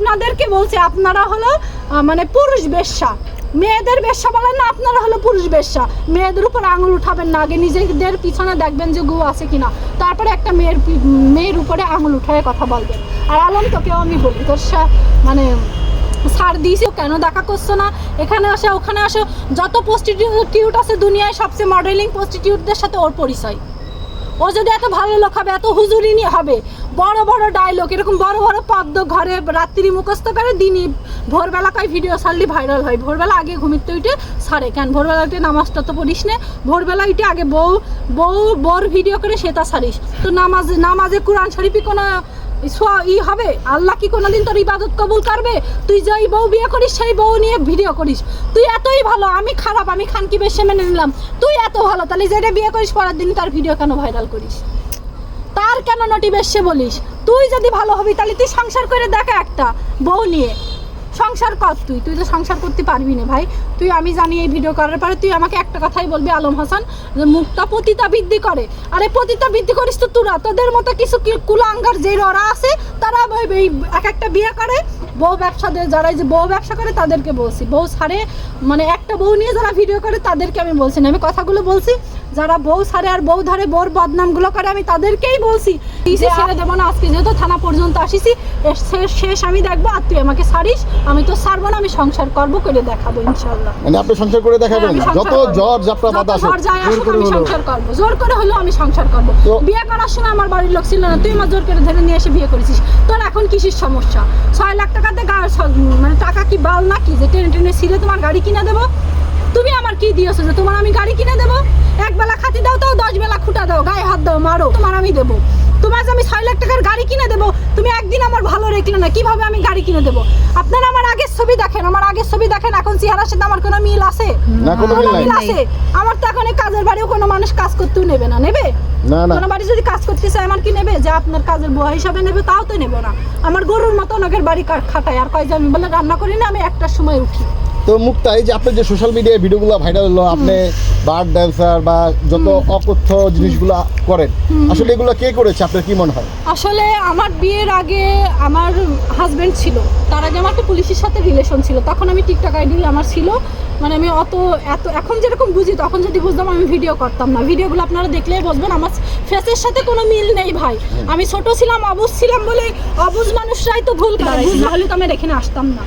আপনাদেরকে বলছে, আপনারা হলো মানে পুরুষ বেশ্যা। মেয়েদের বেশ্যা বলেন না, আপনারা হলো পুরুষ বেশ্যা। মেয়েদের উপর আঙুল উঠাবেন না, আগে নিজেদের পিছনে দেখবেন যে গু আছে কিনা। তারপরে একটা মেয়ের মেয়ের উপরে আঙুল উঠায় কথা বলবেন। আর আলম তোকেও আমি বলি, তোর মানে ছাড় দিয়েছি কেন দেখা করছ না? এখানে আসে, ওখানে আসো, যত প্রস্টিটিউট আছে দুনিয়ায়, সবচেয়ে মডেলিং প্রস্টিটিউটদের সাথে ওর পরিচয়। ও যদি এত ভালো লোক হবে, এত হুজুরিনি হবে বড় বড় ডায়লগ এরকম বড় বড় পদ্ম ঘরে রাত্রি মুখস্থ করে, দিনই ভোরবেলা কয় ভিডিও ছাড়লি ভাইরাল হয়। ভোরবেলা আগে ঘুমিতে উঠে ছাড়ে কেন? ভোরবেলা উঠে নামাজটা তো পড়িস না। ভোরবেলা উঠে আগে বউ বউ, বোর ভিডিও করে সেটা সারিস তো নামাজ, নামাজে কোরআন শরীফই কোনো ই হবে? আল্লাহ কি কোনোদিন তোর ইবাদত কবুল করবে? তুই যেই বউ বিয়ে করিস, সেই বউ নিয়ে ভিডিও করিস। তুই এতই ভালো, আমি খারাপ, আমি খানকি বেশি মেনে নিলাম। তুই এত ভালো, তাহলে যেটা বিয়ে করিস, পরের দিন তার ভিডিও কেন ভাইরাল করিস? তার কেন নটি বেশে বলিস? তুই যদি ভালো হবি, তাহলে তুই সংসার করে দেখা একটা, বউ নিয়ে। সংসার কর তুই তুই তো সংসার করতে পারবি না ভাই। তুই, আমি জানি এই ভিডিও করার পরে তুই আমাকে একটা কথাই বলবি, আলম হাসান, যে মুখটা পতিতা বৃদ্ধি করে। আরে পতিতা বৃদ্ধি করিস তো তোরা, তোদের মতো কিছু কুলাঙ্গার যে ওরা আছে, তারা এই এক একটা বিয়ে করে। বউ ব্যবসাদের, যারা যে বউ ব্যবসা করে, তাদেরকে বলছি। বউ ছাড়ে মানে একটা বউ নিয়ে যারা ভিডিও করে, তাদেরকে আমি বলছি না। আমি কথাগুলো বলছি যারা বউ সারে আর বউ ধরে বউর বদনামগুলো করে আমি তাদেরকেই বলছি ছেড়ে দেবো না আজকে যেহেতু থানা পর্যন্ত আসিছি শেষ আমি দেখব আর তুই আমাকে সারিস আমি তো ছাড়বো না আমি সংসার করব করে দেখাবো ইনশাল্লাহ মানে আপনি সংসার করে দেখাবেন যত জ্বর যাত্রা যত বাধা আসুক আমি হলেও। সংসার করব। জোর করে হলেও আমি সংসার করব। বিয়ে করার সময় আমার বাড়ির লোক ছিল না তুই আমার জোর করে ধরে নিয়ে এসে বিয়ে করেছিস। তোর এখন কিসির সমস্যা? ছয় লাখ টাকাতে গা- মানে টাকা কি বাল নাকি? যে টেনে টেনে ছিঁড়ে তোমার গাড়ি কিনে দেবো? তুমি আমার কি দিয়েছ যে তোমার আমি গাড়ি কিনে দেবো? এক বেলা খাতি দাও তাও দশ বেলা খুঁটা দাও গায়ে হাত দাও মারো। তোমার আমি দেবো। তোমার আমি ছয় লাখ টাকার গাড়ি কিনে দেবো। তুমি একদিন আমার ভালো রেখলে না কীভাবে আমি গাড়ি কিনে দেবো? আপনারা আমার আগের ছবি দেখেন আমার আগের ছবি দেখেন এখন চেহারার সাথে আমার কোনো মিল আছে? কোনো মিল আছে? আমার তো এখন কাজের বাড়িও কোনো মানুষ কাজ করতেও নেবে না নেবে? কোনো বাড়ি যদি কাজ করতে চায় আমার কি নেবে? যে আপনার কাজের বুয়া হিসাবে নেবে তাও তো নেবে না। আমার গরুর মতো অনেকের বাড়ি খাটায় আর কয় যে আমি বলে রান্না করি না আমি একটার সময় উঠি। তো মুক্তা এই যে আপনি যে সোশ্যাল মিডিয়ায় ভিডিওগুলো ভাইরাল হলো আপনি বার ড্যান্সার বা যত অকথ্য জিনিসগুলো করেন আসলে এগুলো কে করেছে? আপনার কি মনে হয়? আসলে আমার বিয়ের আগে আমার হাজবেন্ড ছিল। তার আগে আমার একটা পুলিশের সাথে রিলেশন ছিল। তখন আমি টিকটক আইডি আমার ছিল। মানে আমি অত এত এখন যেরকম বুঝি তখন যদি বুঝতাম আমি ভিডিও করতাম না। ভিডিওগুলো আপনারা দেখলেই বুঝবেন আমার ফেসের সাথে কোনো মিল নেই ভাই। আমি ছোট ছিলাম অবুজ ছিলাম বলে অবুজ মানুষরাই তো ভুল করে। বুঝ না হলে তো আমি আর এখানে আসতাম না।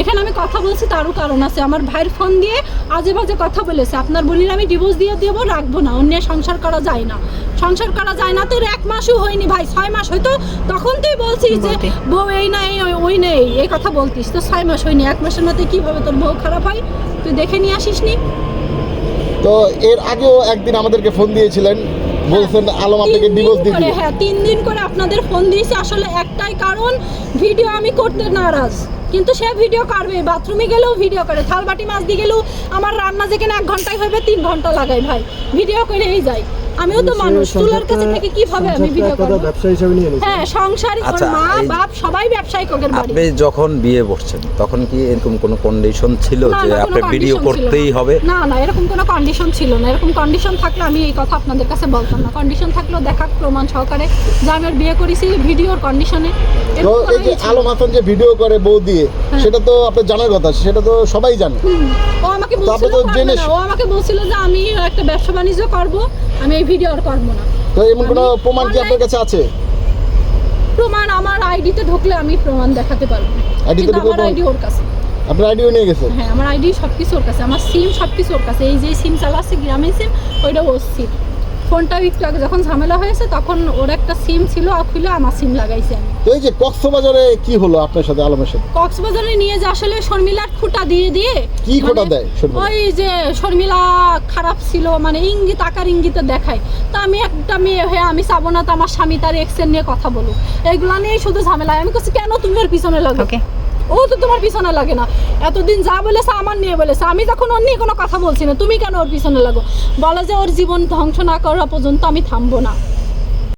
এখানে আমি কথা বলছি তারও কারণ আছে। আমার ভাইয়ের ফোন দিয়ে আজে বাজে কথা বলেছে। আপনার বোনের আমি ডিভোর্স দিয়ে দেব রাখব না। অন্য সংসার করা যায় না। সংসার করা যায় না তোর এক মাসও হয়নি ভাই ছয় মাস হয়তো তখন তুই বলছিস যে বউ এই না এই ওই- ওই নেই। এই কথা বলতিস। তো ছয় মাস হয়নি এক মাসের মধ্যে কীভাবে তোর বউ খারাপ হয়? তুই দেখে নিয়ে আসিস নি তো এর আগেও একদিন আমাদেরকে ফোন দিয়েছিলেন বলছেন আলম আপনাকে ডিভোর্স দিয়ে হ্যাঁ তিন দিন করে আপনাদের ফোন দিয়েছি। আসলে একটাই কারণ ভিডিও আমি করতে নারাজ। কিন্তু সে ভিডিও করবে। বাথরুমে গেলেও ভিডিও করে। থালবাটি মাছ দিয়ে গেলেও আমার রান্না যেখানে এক ঘন্টায় হবে তিন ঘণ্টা লাগাই ভাই। ভিডিও করেই যাই আমিও তো মানুষ। চুলার কাছে থেকে কীভাবে আমি ভিডিও করব? ব্যবসা হিসাবে নিয়ে নিয়েছি হ্যাঁ সংসারী ওর আচ্ছা, মা বাপ সবাই ব্যবসায়িক ওদের বাড়ি। আপনি যখন বিয়ে করছেন তখন কি এরকম কোনো কন্ডিশন ছিল যে আপনি ভিডিও করতেই হবে? না না এরকম কোনো কন্ডিশন ছিল না। এরকম কন্ডিশন থাকলে আমি এই কথা আপনাদের কাছে বলতাম না। কন্ডিশন থাকলেও দেখা প্রমাণ সহকারে যে আমি বিয়ে করেছি ভিডিওর কন্ডিশনে এই যে আলম হাসান যে ভিডিও করে বউ দিয়ে হ্যাঁ। সেটা তো আপনার জানার কথা সেটা তো সবাই জানে। ও আমাকে বলছিল। ও আমাকে বলছিল যে আমি একটা ব্যবসা বাণিজ্য করব আমি এই ভিডিও আর করব না। তো এমন কোনো প্রমাণ কি আপনার কাছে আছে? প্রমাণ আমার আইডিতে ঢুকলে আমি প্রমাণ দেখাতে পারব। আইডিতে ঢুকলে আমার আইডি ওর কাছে। আপনার আইডিও নিয়ে গেছে? হ্যাঁ আমার আইডি সব কিছু ওর কাছে। আমার সিম সব কিছু ওর কাছে। এই যে সিম চালাচ্ছে গ্রামের সিম ওইটা ওর সিম ফোনটাও একটু আগে যখন ঝামেলা হয়েছে তখন ওর একটা সিম ছিল খুলে আমার সিম লাগাইছে আমি। তো এই যে কক্সবাজারে কি হলো আপনার সাথে আলমের সাথে? কক্সবাজারে নিয়ে যে আসলে শর্মিলার খুঁটা দিয়ে দিয়ে কি খোঁটা মানে দেয় শর্মিলা? ওই যে শর্মিলা খারাপ ছিল মানে ইঙ্গিত আকার ইঙ্গিতে দেখায়। তা আমি একটা মেয়ে হয়ে আমি চাবো না তো আমার স্বামী তার এক্সের নিয়ে কথা বলুক। এগুলা নিয়েই শুধু ঝামেলা আমি বলছি কেন তুমি ওর পিছনে লাগো? ওকে ও তো তোমার পিছনে লাগে না। এতদিন যা বলেছে আমার নিয়ে বলেছে। আমি যখন অন্য নিয়ে কোনো কথা বলছি না, তুমি কেন ওর পিছনে লাগো? বলে যে ওর জীবন ধ্বংস না করা পর্যন্ত আমি থামবো না।